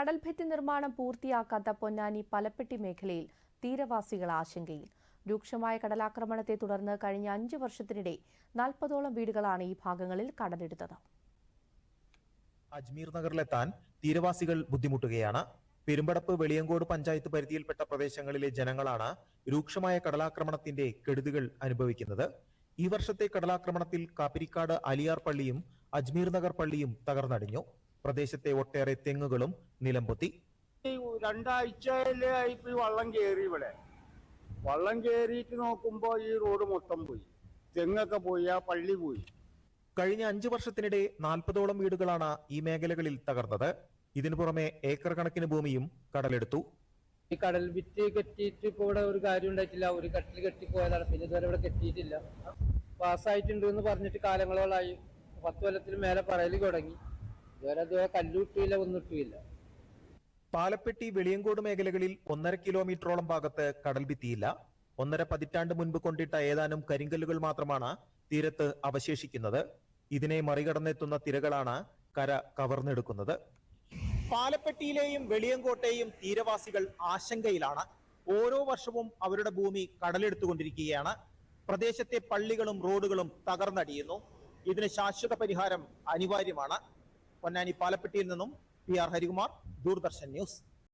കടൽഭിത്തി നിർമ്മാണം പൂർത്തിയാക്കാത്ത പൊന്നാനി പലപ്പെട്ടി മേഖലയിൽ തീരവാസികൾ ആശങ്കയിൽ. രൂക്ഷമായ കടലാക്രമണത്തെ തുടർന്ന് കഴിഞ്ഞ അഞ്ചു വർഷത്തിനിടെ നാൽപ്പതോളം വീടുകളാണ് ഈ ഭാഗങ്ങളിൽ കടലെടുത്തത് അജ്മീർ നഗറിലെത്താൻ തീരവാസികൾ ബുദ്ധിമുട്ടുകയാണ്. പെരുമ്പടപ്പ് വെളിയങ്കോട് പഞ്ചായത്ത് പരിധിയിൽപ്പെട്ട പ്രദേശങ്ങളിലെ ജനങ്ങളാണ് രൂക്ഷമായ കടലാക്രമണത്തിന്റെ കെടുതികൾ അനുഭവിക്കുന്നത്. ഈ വർഷത്തെ കടലാക്രമണത്തിൽ കാപ്പിരിക്കാട് അലിയാർ പള്ളിയും അജ്മീർ നഗർ പള്ളിയും തകർന്നടിഞ്ഞു. പ്രദേശത്തെ ഒട്ടേറെ തെങ്ങുകളും നിലംപൊത്തി. രണ്ടാഴ്ചയിലായി വള്ളം കയറി ഇവിടെ. വള്ളം കയറിയിട്ട് നോക്കുമ്പോ ഈ റോഡ് മൊത്തം പോയി. തെങ്ങൊക്കെ പോയി ആ പള്ളി പോയി. കഴിഞ്ഞ അഞ്ചു വർഷത്തിനിടെ നാൽപ്പതോളം വീടുകളാണ് ഈ മേഖലകളിൽ തകർന്നത്. ഇതിനു പുറമെ ഏക്കർ കണക്കിന് ഭൂമിയും കടലെടുത്തു. ഈ കടൽ വിറ്റ് കെട്ടിയിട്ട് ഇപ്പൊ ഇവിടെ ഒരു കാര്യം ഉണ്ടായിട്ടില്ല. ഒരു കട്ടിൽ കെട്ടിപ്പോയതാണ്. പിന്നെ ഇതുവരെ ഇവിടെ കെട്ടിയിട്ടില്ല. പാസ്സായിട്ടുണ്ട് എന്ന് പറഞ്ഞിട്ട് കാലങ്ങളോളായി. പത്ത് കൊല്ലത്തിന് മേലെ പറയൽ തുടങ്ങി. പാലപ്പെട്ടി വെളിയങ്കോട് മേഖലകളിൽ ഒന്നര കിലോമീറ്ററോളം ഭാഗത്ത് കടൽ ഭിത്തിയില്ല. ഒന്നര പതിറ്റാണ്ട് മുൻപ് കൊണ്ടിട്ട ഏതാനും കരിങ്കല്ലുകൾ മാത്രമാണ് തീരത്ത് അവശേഷിക്കുന്നത്. ഇതിനെ മറികടന്നെത്തുന്ന തിരകളാണ് കര കവർന്നെടുക്കുന്നത്. പാലപ്പെട്ടിയിലെയും വെളിയങ്കോട്ടെയും തീരവാസികൾ ആശങ്കയിലാണ്. ഓരോ വർഷവും അവരുടെ ഭൂമി കടലെടുത്തുകൊണ്ടിരിക്കുകയാണ്. പ്രദേശത്തെ പള്ളികളും റോഡുകളും തകർന്നടിയുന്നു. ഇതിന് ശാശ്വത പരിഹാരം അനിവാര്യമാണ്. പൊന്നാനി പാലപ്പെട്ടിയിൽ നിന്നും P R Harikumar Doordarshan news.